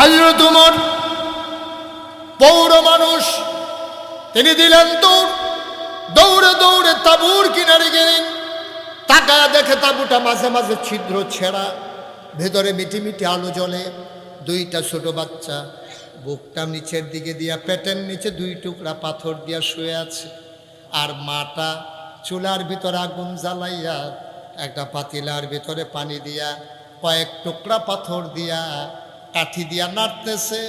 হাজরত উমর, পৌর মানুষ, তিনি দিলেন দৌড়। দৌড়ে দৌড়ে তাবুর কিনারে গেলেন। তাকায় দেখে তাবুটা মাঝে মাঝে ছিদ্র ছেঁড়া। ভেতরে মিটি মিটি আলো জ্বলে। দুইটা ছোট বাচ্চা বুকটা নিচের দিকে দিয়া, পেটের নিচে দুই টুকরা পাথর দিয়া শুয়ে আছে। আর মাটা চুলার ভিতরে আগুন জ্বালাইয়া, একটা পাতিলার ভিতরে পানি দিয়া, কয়েক টুকরা পাথর দিয়া কাঠি দিয়া নাড়তেছে,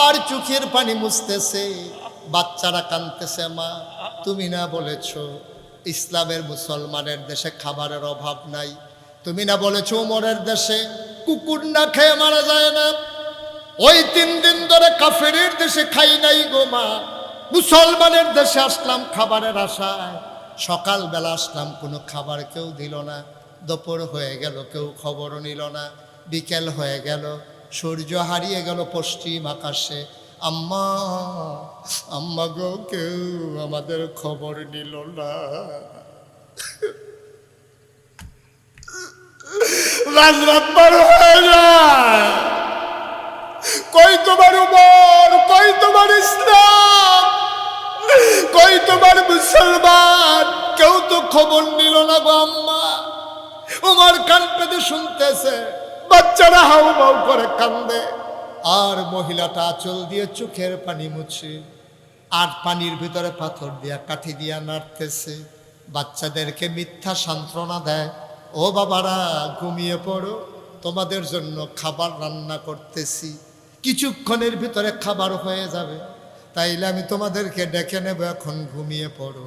আর চোখের পানি মুছতেছে, বাচ্চারা কানতেছে, মা, তুমি না বলেছ ইসলামের মুসলমানের দেশে খাবারের অভাব নাই? তুমি না বলেছ উমরের দেশে কুকুর না খেয়ে মারা যায় না? ওই তিন দিন ধরে কাফের দেশে খাই নাই গো, মা। মুসলমানের দেশে আসলাম খাবারের আশায়। সকালবেলা আসলাম, কোনো খাবার কেউ দিল না। দুপুর হয়ে গেল, কেউ খবরও নিল না। বিকেল হয়ে গেল সূর্য হারিয়ে গেল পশ্চিম আকাশে। আম্মা আম্মা গো, কেউ আমাদের খবর নিল না। রাজরাত পার হয়ে যায়। কই তোমার উমর? কই তোমার ইসলাম? কই তোমার মুসলমান? কেউ তো খবর নিল না গো আম্মা। উমর কান পেতে শুনতেছে। বাচ্চারা হাউ মাউ করে কান্দে। আর মহিলাটা আঁচল দিয়ে চোখের পানি মুছে, আর পানির ভিতরে পাথর দিয়া কাঠি দিয়া নাড়তেছে। বাচ্চাদেরকে মিথ্যা সান্ত্বনা দেয়, ও বাবারা, ঘুমিয়ে পড়ো, তোমাদের জন্য খাবার রান্না করতেছি। কিছুক্ষণের ভিতরে খাবার হয়ে যাবে। তাইলে আমি তোমাদেরকে ডেকে নেব, এখন ঘুমিয়ে পড়ো।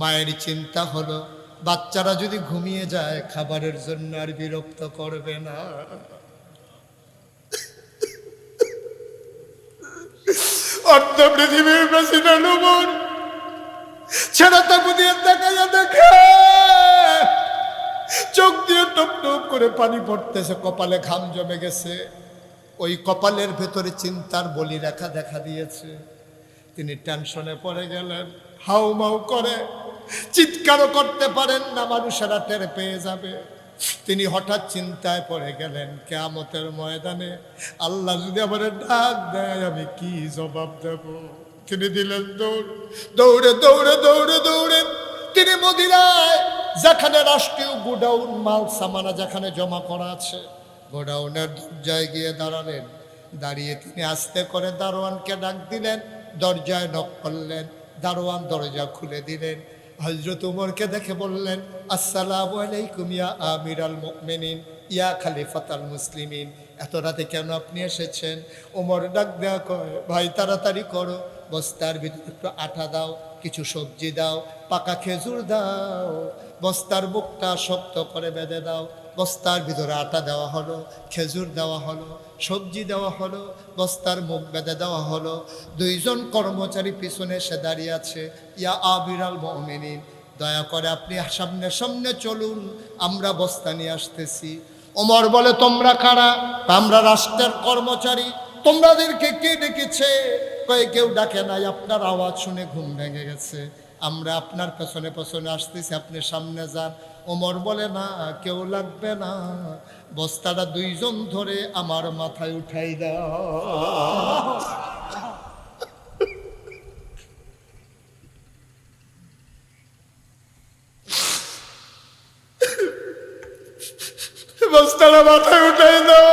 মায়ের চিন্তা হলো বাচ্চারা যদি ঘুমিয়ে যায়, খাবারের জন্য আর বিরক্ত করবে না। অর্ধ পৃথিবীর প্রেসিডেন্ট উমর, ছেড়া তাবু দিয়ে দেখা যা দেখে। চোখ দিয়ে টপ টপ করে পানি পড়তেছে, কপালে ঘাম জমে গেছে। ওই কপালের ভেতরে চিন্তার বলি রেখা দেখা দিয়েছে। তিনি টেনশনে পড়ে গেলেন হাউ মাউ করে। চিৎকারও করতে পারেন না, মানুষেরা টের পেয়ে যাবে। তিনি হঠাৎ চিন্তায় পড়ে গেলেন, কেয়ামতের ময়দানে আল্লাহ যদি আমার ডাক দেয়, আমি কি জবাব দেব? তিনি দিলেন, দৌড়, দৌড়ে দৌড়ে দৌড়ে দৌড়ে। তিনি মদিনায়, যেখানে রাষ্ট্রীয় গোডাউন, মাল সামানা যেখানে জমা করা আছে, গোডাউনের দরজায় গিয়ে দাঁড়ালেন। দাঁড়িয়ে তিনি আস্তে করে দারোয়ানকে ডাক দিলেন, দরজায় নক করলেন, দারোয়ান দরজা খুলে দিলেন। হজরত উমরকে দেখে বললেন, আসসালাম আলাইকুম ইয়া আমির আল মুমিনিন, ইয়া খালিফাতাল মুসলিমিন। এত রাতে কেন আপনি এসেছেন? ওমর ডাক দেওয়া কয়, ভাই, তাড়াতাড়ি করো, বস্তার ভিতরে একটু আটা দাও, কিছু সবজি দাও, পাকা খেজুর দাও, বস্তার বুকটা শক্ত করে বেঁধে দাও বস্তার ভিতরে আটা দেওয়া হলো, খেজুর দেওয়া হলো, সবজি দেওয়া হলো, বস্তার মুখ বেঁধে দেওয়া হলো। দুইজন কর্মচারী পিছনে এসে দাঁড়িয়ে আছে। ইয়া আবিরাল মমিনিন, দয়া করে আপনি সামনে সামনে চলুন, আমরা বস্তা নিয়ে আসতেছি। ওমর বলে, তোমরা কারা? আমরা রাষ্ট্রের কর্মচারী। তোমাদেরকে কে ডেকেছে? কয়ে কেউ ডাকে নাই, আপনার আওয়াজ শুনে ঘুম ভেঙে গেছে। আমরা আপনার পেছনে পেছনে আসতেছি, আপনি সামনে যান। ওমর বলে, না, কেউ লাগবে না। বস্তাটা দুইজন ধরে আমার মাথায় উঠাই দাও। বস্তাটা মাথায় উঠাই দাও।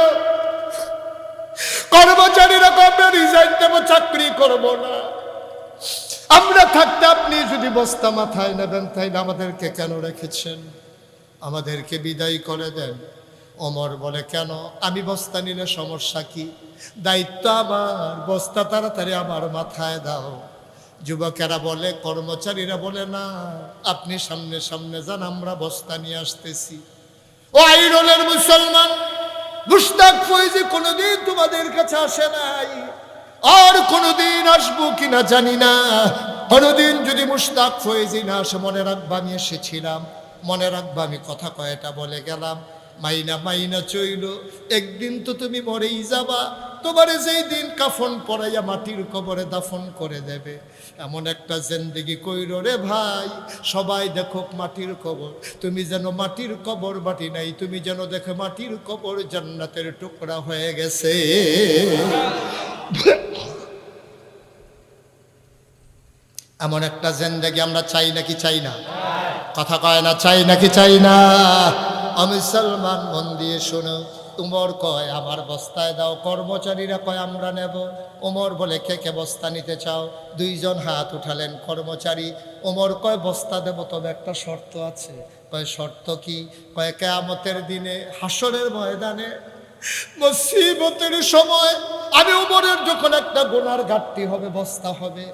কর্মচারীরা কবে রিজাইন দেবো, চাকরি করব না। আমরা থাকতে আপনি যদি বস্তা মাথায় নেবেন, তাইলে আমাদেরকে কেন রেখেছেন? আমাদেরকে বিদায় করে দেন। অমর বলে, কেন? আমি বস্তা নিলে সমস্যা কি? দায়িত্ব আমার। বস্তা তাড়াতাড়ি আমার মাথায় দাও। যুবকেরা বলে, কর্মচারীরা বলে, না, আপনি সামনে সামনে যান, আমরা বস্তা নিয়ে আসতেছি। ও আইরলের মুসলমান মুস্তাক ফৈজি কোনোদিন তোমাদের কাছে আসে নাই। আর কোনোদিন আসব কিনা জানি না। কোনোদিন যদি মুস্তাক ফৈজি না আসে, মনে রাখবা আমি এসেছিলাম। মনে রাখবা আমি কথা কয়টা বলে গেলাম। মাইনা মাইনা চইল, একদিন তো তুমি মরেই যাবা। তোমারে যেই দিন কাফন পরাইয়া মাটির কবরে দাফন করে দেবে। এমন একটা জেন্দেগি কইর রে ভাই, সবাই দেখো মাটির কবর। তুমি যেন মাটির কবর বাটি নাই, তুমি যেন দেখো মাটির কবর জান্নাতের টুকরা হয়ে গেছে। এমন একটা জেন্দেগি আমরা চাই নাকি চাই না? কথা কয় না, চাই নাকি চাই না? আমি সলমান মন দিয়ে শোনো, উমর কয়, আমার বস্তায় দাও, কর্মচারীরা কয়, আমরা নেব। ওমর বলে, কে কে বস্তা নিতে চাও? দুইজন হাত উঠালেন কর্মচারী। ওমর কয়, বস্তা দেব, তবে একটা শর্ত আছে। কয়, শর্ত কি? কয়, কেয়ামতের দিনে হাসরের ময়দানে মুসিবতের সময় আমি উমরের যখন একটা গোনার ঘাটতি হবে, বস্তা হবে,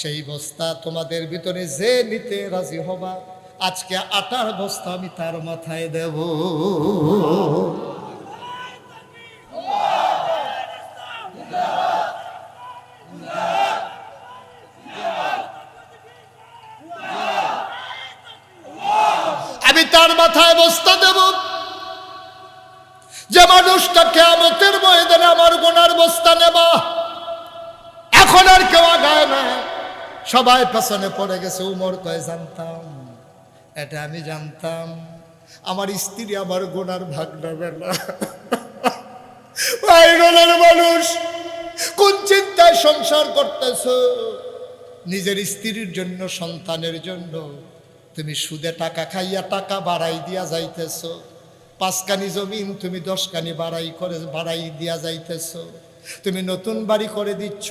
সেই বস্তা তোমাদের ভিতরে যে নিতে রাজি হবা, আজকে আটার বস্তা আমি তার মাথায় দেব। আমি তার মাথায় বস্তা দেব। যে মানুষটা কেমতের ময়দানে আমার গোনার বস্তা নেবা। এখন আর কেউ আগায় না। সবাই পেছনে পড়ে গেছে, উমর কয়, জানতাম, এটা আমি জানতাম, আমার স্ত্রী আমার গোনার ভাগ নেবে না। মানুষ, কোন চিন্তায় সংসার করতেছ? নিজের স্ত্রীর জন্য, সন্তানের জন্য, তুমি সুদে টাকা খাইয়া টাকা বাড়াই দিয়া যাইতেছ। পাঁচকানি জমিন তুমি দশকানি বাড়াই করে, বাড়াই দিয়া যাইতেছ। তুমি নতুন বাড়ি করে দিচ্ছ,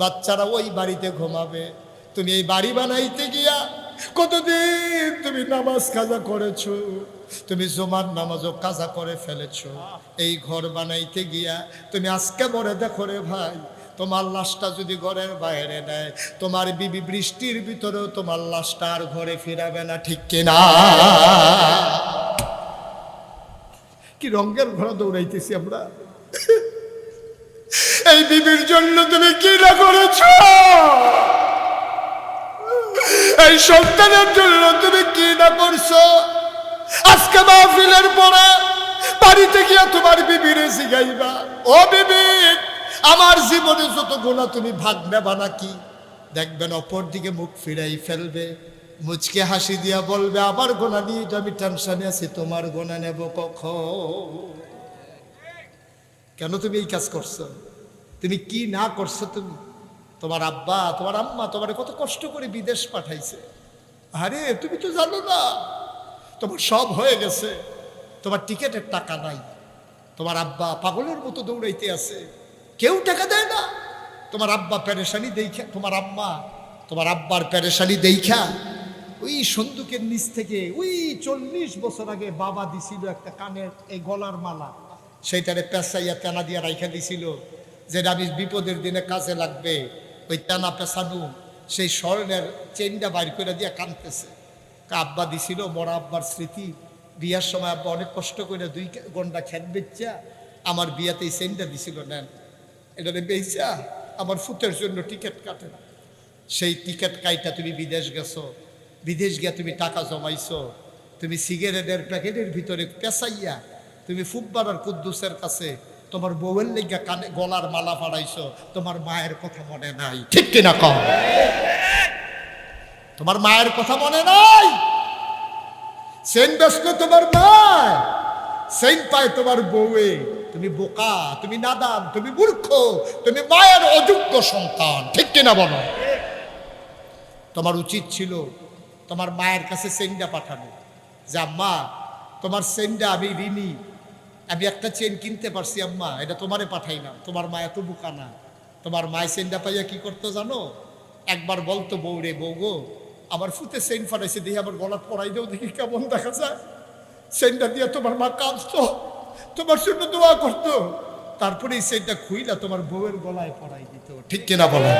বাচ্চারা ওই বাড়িতে ঘুমাবে। তুমি এই বাড়ি বানাইতে গিয়া কতদিন তুমি নামাজ কাজা করেছ? তুমি জমার নামাজও কাজা করে ফেলেছো। এই ঘর বানাইতে গিয়া তুমি আজকে বলে দেখো রে ভাই, তোমার লাশটা যদি ঘরের বাইরে নেয় তোমার বিবি বৃষ্টির ভিতরেও তোমার লাশটা আর ঘরে ফিরাবে না, ঠিক কিনা? কি রঙের ঘোড়া দৌড়াইতেছি আমরা? এই বিবির জন্য তুমি কি না করেছ? এই সন্তানের জন্য তুমি কি না করছ? আজকে মাহফিলের পরে বাড়িতে গিয়া তোমার বিবিরে শিখাইবা ও বিবি, আমার জীবনে যত গোনা তুমি ভাগ নেবা নাকি? দেখবেন অপর দিকে মুখ ফিরাই ফেলবে। মুচকে হাসি দিয়া বলবে আমার গোনা নিয়ে আমি টেনশনে আছি, তোমার গোনা নেব কখন? কেন তুমি এই কাজ করছ? তুমি কি না করছ তুমি? তোমার আব্বা, তোমার আম্মা তোমার কত কষ্ট করে বিদেশ পাঠাইছে। আরে, তুমি তো জানো না, তোমার সব হয়ে গেছে, তোমার টিকেটের টাকা নাই, তোমার আব্বা পাগলের মতো দৌড়াইতে আছে, কেউ টাকা দেয় না। তোমার আব্বা প্যারেশানি দেখা তোমার আম্মা, তোমার আব্বার প্যারেশানি দেখা ওই সন্দুকের নিচ থেকে ওই চল্লিশ বছর আগে বাবা দিছিল একটা কানের, এই গলার মালা। সেইটারে পেঁচাইয়া তেনা দিয়া রাইখা দিছিল যেটা আমি বিপদের দিনে কাজে লাগবে। ওই তেনা পেঁচানো সেই স্বর্ণের চেনটা বাইর করে দিয়া কানতেছে। আব্বা দিছিল, বড় আব্বার স্মৃতি। বিয়ার সময় আব্বা অনেক কষ্ট করে দুই গন্ডা খেত বেচা, আমার বিয়াতে এই চেনটা দিছিল, নেন এটা বেচা, আমার ফুটের জন্য টিকিট কাটেন সেই টিকিট কাইটা তুমি বিদেশ গেছো বিদেশ গিয়া তুমি টাকা জমাইছো, তুমি সিগারেটের প্যাকেটের ভিতরে পেঁচাইয়া তুমি ফুব্বারার কুদ্দুসের কাছে তোমার বউয়ের লেগা কানে গলার মালা ফাড়াইছো, তোমার মায়ের কথা মনে নাই। ঠিক কিনা কম তোমার মায়ের কথা মনে নাই? সেন ব্যস্ত তোমার মায়, সেন পায় তোমার বউয়ে। তুমি বোকা, তুমি নাদান, তুমি মূর্খ, তুমি মায়ের অযোগ্য সন্তান। ঠিক কিনা বলো? তোমার উচিত ছিল তোমার মায়ের কাছে সেন্ডা পাঠানো যে আম্মা তোমার সেন্ডা আমি ঋণী। আমি একটা চেন কিনতে পারছি, আম্মা, এটা তোমারে পাঠাই না। তোমার মা এত বোকা না। তোমার মায় সেন্ডা পাইয়া কি করতো জানো? একবার বলতো, বউ রে, বউ গো, আমার ফুতে সেন ফাটাইছে, দেখি আমার গলা পড়াই দেও, দেখি কেমন দেখা যায়। সেন্ডা দিয়ে তোমার মা কাঁদতো, তোমার জন্য দোয়া করতো। তারপরে সেন্টটা খুইলা তোমার বউয়ের গলায় পড়াই দিত। ঠিক কিনা বলো?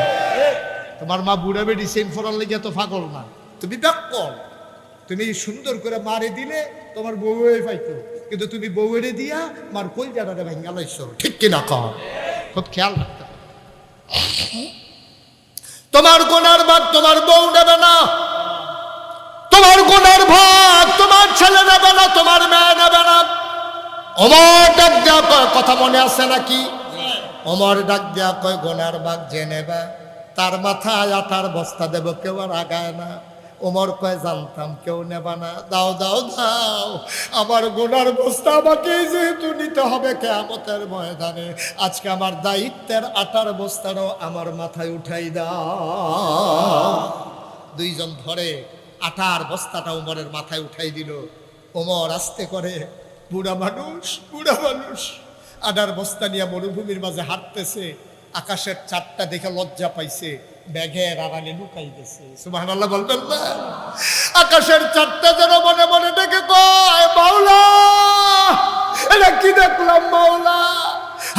তোমার মা বুড়া বেডি সেন ফরার লেগে তো ফাগল না। তুমি ব্যাকল তুমি সুন্দর করে মারে দিলে তোমার বউয়ে পাইতো। কিন্তু তুমি বউয়েরে দিয়া মার কই জানারে ভেঙ্গা লাইছো। ঠিক কিনা কম খুব খেয়াল রাখতে তোমার গোনার ভাগ তোমার বউ নেবে না। তোমার গোনার ভাগ তোমার ছেলে নেবে না, তোমার মেয়ে নেবে না। অমর ডাক দেওয়া ক- কথা মনে আছে নাকি? অমর ডাক দেয়া কয়, গোনার বাঘ জেনেবা তার মাথায় আটার বস্তা দেব, কেউ আর আগায় না। ওমর কয়, জানতাম কেউ নেবা না। দাও দাও দাও। আমার গোনার বস্তা আমাকে যেহেতু নিতে হবে কেয়ামতের ময়দানে, আজকে আমার দায়িত্বের আটার বস্তারও আমার মাথায় উঠাই দাও। দুইজন ধরে আটার বস্তাটা ওমরের মাথায় উঠাই দিল। ওমর আস্তে করে, বুড়া মানুষ বুড়া মানুষ, আটার বস্তা নিয়ে মরুভূমির মাঝে হাঁটতেছে, আকাশের চারটা দেখে লজ্জা পাইছে। ব্যাগের আড়ালে লুকাই গেছে সুবাহান আল্লাহ বলবেন না। আকাশের চারটা যেন মনে মনে ডেকে কয়, মাওলা, এটা কি দেখলাম, মাওলা?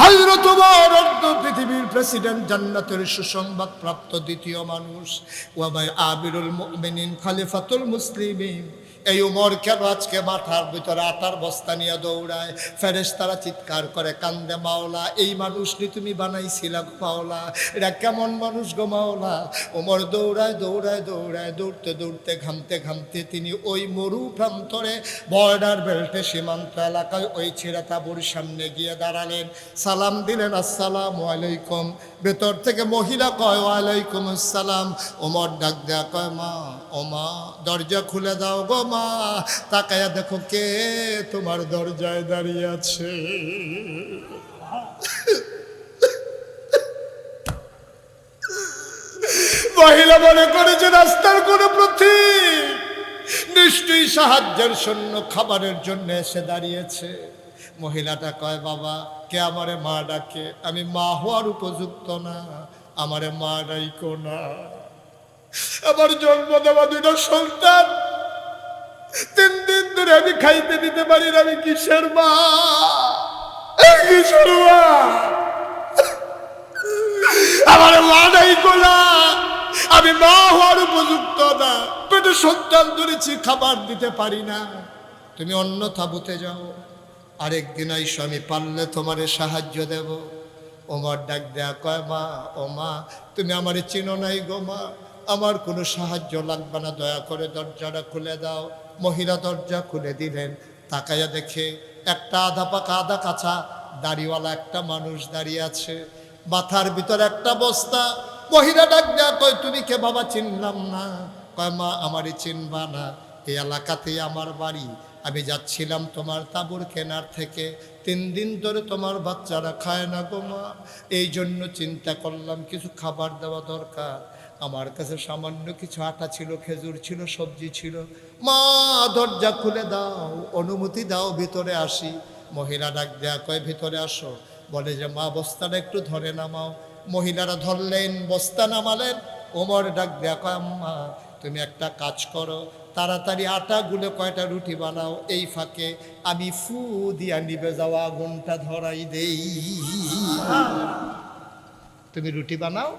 হযরত ওমর অর্ধ পৃথিবীর প্রেসিডেন্ট, জান্নাতের সুসংবাদ প্রাপ্ত দ্বিতীয় মানুষ। ওয়াবাই আবিরুল মুমিনিন, খালিফাতুল মুসলিমিন। এই উমর কেন আজকে মাথার ভিতরে আটার বস্তা নিয়ে দৌড়ায়? ফেরেশ তারা চিৎকার করে, কান্দে, মাওলা, এই মানুষটি তুমি বানাইছিলা গো মাওলা, এটা কেমন মানুষ গো মাওলা? উমর দৌড়ায় দৌড়ায় দৌড়ায়, দৌড়তে দৌড়তে, ঘামতে ঘামতে তিনি ওই মরু প্রান্তরে বর্ডার বেল্টে সীমান্ত এলাকায় ওই ছেড়া তাবুর সামনে গিয়ে দাঁড়ালেন। সালাম দিলেন, আসসালামু আলাইকুম। ভেতর থেকে মহিলা কয়, ওয়ালাইকুম আসসালাম। ওমর ডাক দেয়া কয়, মা, ও মা, দরজা খুলে দাও গো মা। তাকায়া দেখো কে তোমার দরজায় দাঁড়িয়ে আছে। মহিলা মনে করেছে রাস্তার কোনো প্রতীক নিশ্চয়ই সাহায্যের জন্য, খাবারের জন্য এসে দাঁড়িয়েছে। মহিলাটা কয়, বাবা, কে আমারে মা ডাকে? আমি মা হওয়ার উপযুক্ত না, আমারে মা ডাইকো না। আমার জন্ম দেওয়া দুটো সন্তান। তিন দিন ধরে আমি খাইতে দিতে পারি না, আমি কিসের মা? কিসের মা? আমার মা নাই গোলা আমি মা হওয়ার উপযুক্ত না, পেটে সন্তান ধরেছি, খাবার দিতে পারি না। তুমি অন্য তাবুতে যাও। আরেকদিন আইসো স্বামী পারলে তোমারে সাহায্য দেব। ওমার ডাক দেয়া কয়, মা, ও মা, তুমি আমারে চিনো নাই গো মা। আমার কোনো সাহায্য লাগবে না, দয়া করে দরজাটা খুলে দাও। মহিলা দরজা খুলে দিলেন। তাকাইয়া দেখে একটা আধা পাকা, আধা কাঁচা দাড়িওয়ালা একটা মানুষ দাঁড়িয়ে আছে। মাথার ভিতর একটা বস্তা। মহিলা ডাক দেয়া কয়, তুমি কে বাবা? চিনলাম না। কয়, মা আমারই চিনবা না। এই এলাকাতেই আমার বাড়ি। আমি যাচ্ছিলাম তোমার তাবুর কেনার থেকে। তিন দিন ধরে তোমার বাচ্চারা খায় না গো মা। এই জন্য চিন্তা করলাম, কিছু খাবার দেওয়া দরকার। আমার কাছে সামান্য কিছু আটা ছিল, খেজুর ছিল, সবজি ছিল। মা, দরজা খুলে দাও, অনুমতি দাও, ভিতরে আসি। মহিলা ডাক দেয়া কয়, ভিতরে আসো। বলে যে, মা, বস্তাটা একটু ধরে নামাও। মহিলারা ধরলেন, বস্তা নামালেন। ওমর ডাক দেয়া কয়, আম্মা, তুমি একটা কাজ করো তাড়াতাড়ি আটা গুলে কয়টা রুটি বানাও এই ফাঁকে। আমি ফু দিয়া নিবে যাওয়া আগুনটা ধরাই দেই। তুমি রুটি বানাও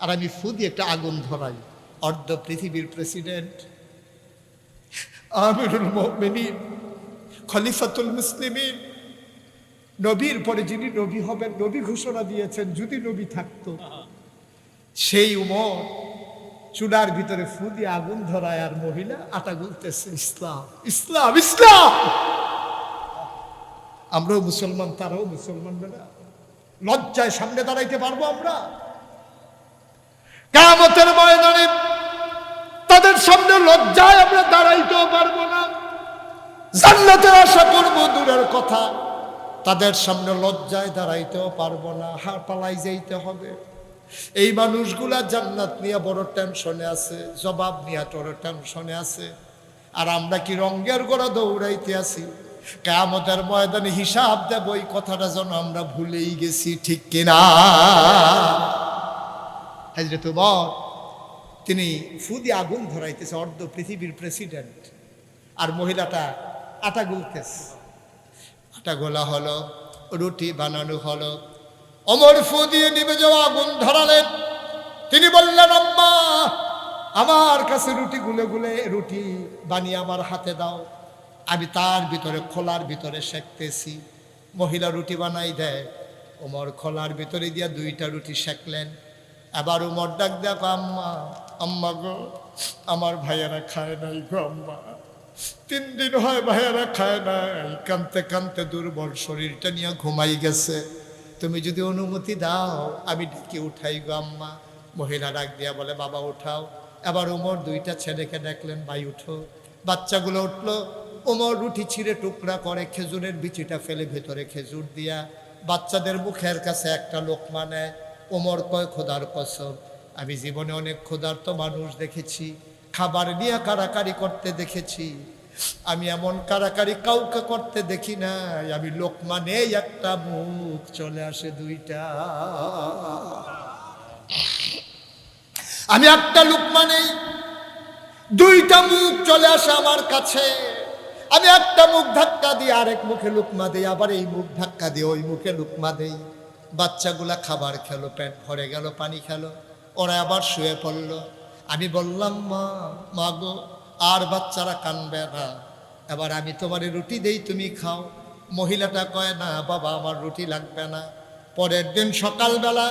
আর আমি ফু দিয়ে একটা আগুন ধরাই। অর্ধ পৃথিবীর প্রেসিডেন্ট। আমিরুল মুমিনিন, খলিফাতুল মুসলিমিন। নবীর পরে যিনি নবী হবেন, নবী ঘোষণা দিয়েছেন, যদি নবী থাকতো। সেই উমর চুলার ভিতরে ফু দিয়ে আগুন ধরায় আর মহিলা আটা গুলতেছে, ইসলাম ইসলাম ইসলাম! আমরাও মুসলমান, তারাও মুসলমান বেড়া লজ্জায় সামনে দাঁড়াইতে পারব আমরা। কামতের ময়দানে তাদের সামনে লজ্জায় আমরা দাঁড়াইতেও পারব না। জান্নাতের আশা করব, দূরের কথা। তাদের সামনে লজ্জায় দাঁড়াইতেও পারব না। হার পালাই যাইতে হবে। এই মানুষগুলা জান্নাত নিয়ে বড় টেনশনে আছে, জবাব নিয়ে বড় টেনশনে আছে। আর আমরা কি রঙ্গের গোড়া দৌড়াইতে আছি? কেমতের ময়দানে হিসাব দেব, এই কথাটা যেন আমরা ভুলেই গেছি, ঠিক কিনা? হাজরত উমর, তিনি ফুদি আগুন ধরাইতেছে, অর্ধ পৃথিবীর প্রেসিডেন্ট। আর মহিলাটা আটা গুলতেছে। আটা গোলা হলো, রুটি বানানো হলো অমর ফু দিয়ে নিবে যাওয়া আগুন ধরালেন তিনি বললেন, আম্মা, আমার কাছে রুটি গুলে গুলে রুটি বানিয়ে আমার হাতে দাও। আমি তার ভিতরে খোলার ভিতরে সেকতেছি। মহিলা রুটি বানাই দেয়। ওমর খোলার ভিতরে দিয়া দুইটা রুটি সেকলেন। আবার উমর ডাক দেখো আম্মা আম্মা গো, আমার ভাইয়ারা খায় নাই গো, আম্মা। তিন দিন হয় ভাইয়ারা খায় নাই। কানতে কানতে দুর্বল শরীরটা নিয়ে ঘুমাই গেছে। তুমি যদি অনুমতি দাও, আমি ডেকে উঠাই গো আম্মা। মহিলা ডাক দিয়া বলে, বাবা, উঠাও। এবার ওমর দুইটা ছেলেকে দেখলেন, ভাই, উঠো। বাচ্চাগুলো উঠল। ওমর রুটি ছিঁড়ে টুকরা করে খেজুরের বিচিটা ফেলে ভেতরে খেজুর দিয়া বাচ্চাদের মুখের কাছে একটা লোকমা নেয় ওমর কয়, খোদার কসম, আমি জীবনে অনেক ক্ষুধার্ত মানুষ দেখেছি। খাবার নিয়ে কারাকারি করতে দেখেছি। আমি এমন কারাকারি কাউকে করতে দেখি না আমি লোকমা নেই একটা মুখ চলে আসে দুইটা। আমি একটা লোকমা নেই দুইটা মুখ চলে আসে আমার কাছে। আমি একটা মুখ ধাক্কা দিই আরেক মুখে লুকমা দিই, আবার এই মুখ ধাক্কা দিয়ে ওই মুখে লুকমা দেই। বাচ্চাগুলা খাবার খেলো, পেট ভরে গেল, পানি খেলো, ওরা আবার শুয়ে পড়ল। আমি বললাম, মা মা গো আর বাচ্চারা কানবে না। এবার আমি তোমার রুটি দেই, তুমি খাও। মহিলাটা কয়, না বাবা, আমার রুটি লাগবে না। পরের দিন সকালবেলা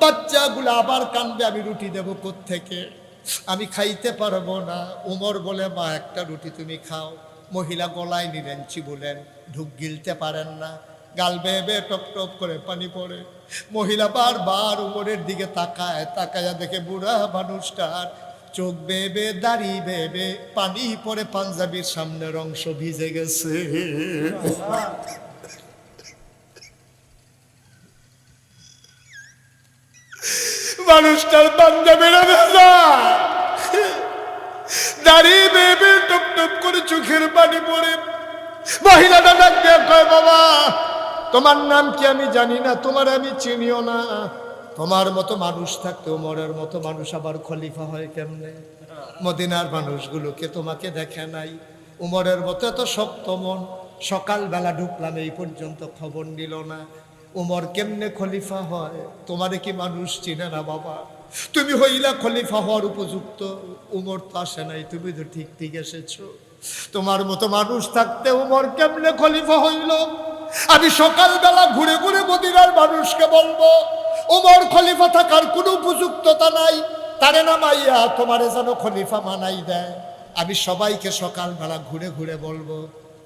বাচ্চাগুলো আবার কানবে, আমি রুটি দেবো থেকে আমি খাইতে পারব না। উমর বলে, মা, একটা রুটি তুমি খাও। মহিলা গলায় নিলেন, চিবুলেন, ঢুক গিলতে পারেন না। গাল বেয়ে বেয়ে টপ টপ করে পানি পড়ে। মহিলা বারবার উমরের দিকে তাকায়, তাকায়া দেখে বুড়া মানুষটার চোখ বেয়ে দাড়ি বেয়ে পানি পরে পাঞ্জাবির সামনের অংশ ভিজে গেছে। মানুষটার পাঞ্জাবিরা দাঁড়িয়ে বেবে, টপ টপ করে চোখের পানি পরে। মহিলাটা ডাক বাবা, তোমার নাম কি আমি জানি না, তোমার আমি চিনিও না। তোমার মতো মানুষ থাকতে ওমরের মতো মানুষ আবার খলিফা হয় কেমনে? মদিনার মানুষগুলোকে তোমাকে দেখে নাই। উমরের মতো এত শক্ত মন, সকালবেলা ঢুকলাম, এই পর্যন্ত খবর নিল না। উমর কেমনে খলিফা হয়? তোমারে কি মানুষ চিনে না বাবা? তুমি হইলা খলিফা হওয়ার উপযুক্ত। উমর তো আসে নাই, তুমি তো ঠিক ঠিক এসেছ। তোমার মতো মানুষ থাকতে উমর কেমনে খলিফা হইল? আমি সকালবেলা ঘুরে ঘুরে মদিনার মানুষকে বলব উমর খলিফা থাকার কোনো উপযুক্ততা নাই। তারে নামাইয়া তোমারে যেন খলিফা মানাই দেয়। আমি সবাইকে সকালবেলা ঘুরে ঘুরে বলব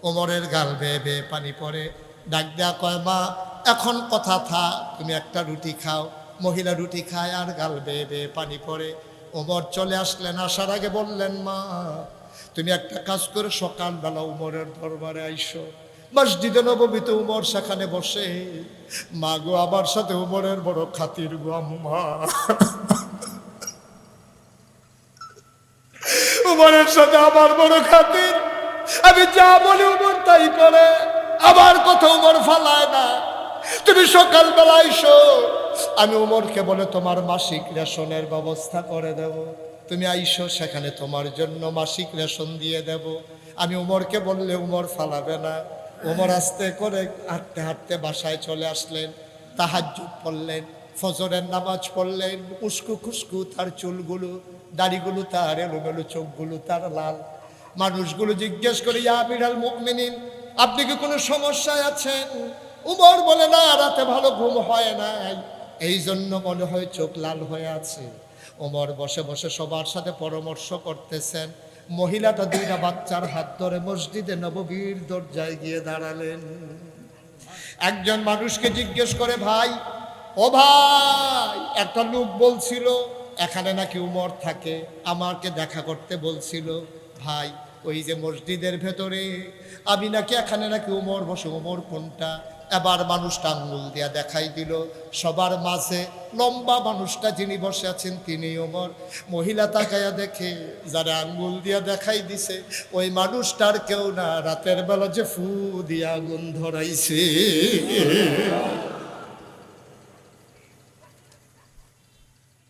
ওমরের গাল বেয়ে বেয়ে পানি পড়ে। ডাক দেয়া কয়, মা, এখন কথা থা তুমি একটা রুটি খাও। মহিলা রুটি খায় আর গাল বেয়ে বেয়ে পানি পড়ে। ওমর চলে আসলেন, আসার আগে বললেন, মা, তুমি একটা কাজ করে, সকালবেলা ওমরের দরবারে আইসো। মসজিদে নবমীতে উমর সেখানে বসে। মা গো, আমার সাথে উমরের বড় খাতির গো উমরের সাথে আমার বড় খাতির। আমি যা বলি উমর তাই করে। আমার কথা উমর ফালায় না। তুমি সকালবেলা আইসো আমি উমরকে বলে, তোমার মাসিক রেশনের ব্যবস্থা করে দেব। তুমি আইসো, সেখানে তোমার জন্য মাসিক রেশন দিয়ে দেব। আমি উমরকে বললে, উমর ফালাবে না। উমর আস্তে করে হাঁটতে হাঁটতে বাসায় চলে আসলেন, তাহাজ্জুদ পড়লেন, ফজরের নামাজ পড়লেন, উস্কু খুস্কু তার চুলগুলো, দাড়িগুলো তার, এলোমেলো চোখগুলো তার লাল। মানুষগুলো জিজ্ঞেস করে, ইয়া বিড়াল মুকমিনিন আপনি কি কোনো সমস্যায় আছেন? উমর বলে, না, রাতে ভালো ঘুম হয় নাই। এই জন্য মনে হয় চোখ লাল হয়ে আছে। ওমর বসে বসে সবার সাথে পরামর্শ করতেছেন মহিলাটা দুইটা বাচ্চার হাত ধরে মসজিদে নববীর দরজায় গিয়ে দাঁড়ালেন। একজন মানুষকে জিজ্ঞেস করে, ভাই, ও ভাই, একটা লোক বলছিল, এখানে নাকি উমর থাকে? আমাকে দেখা করতে বলছিল, ভাই, ওই যে মসজিদের ভেতরে, আমি নাকি এখানে নাকি উমর বসে, উমর কোনটা? এবার মানুষটা আঙ্গুল দিয়া দেখাই দিল। সবার মাঝে লম্বা মানুষটা যিনি বসে আছেন তিনি ওমর। মহিলা তাকায়া দেখে, যারা আঙ্গুল দিয়া দেখাই দিছে, ওই মানুষটার কেউ না। রাতের বেলা যে ফু দিয়া আগুন ধরাইছে।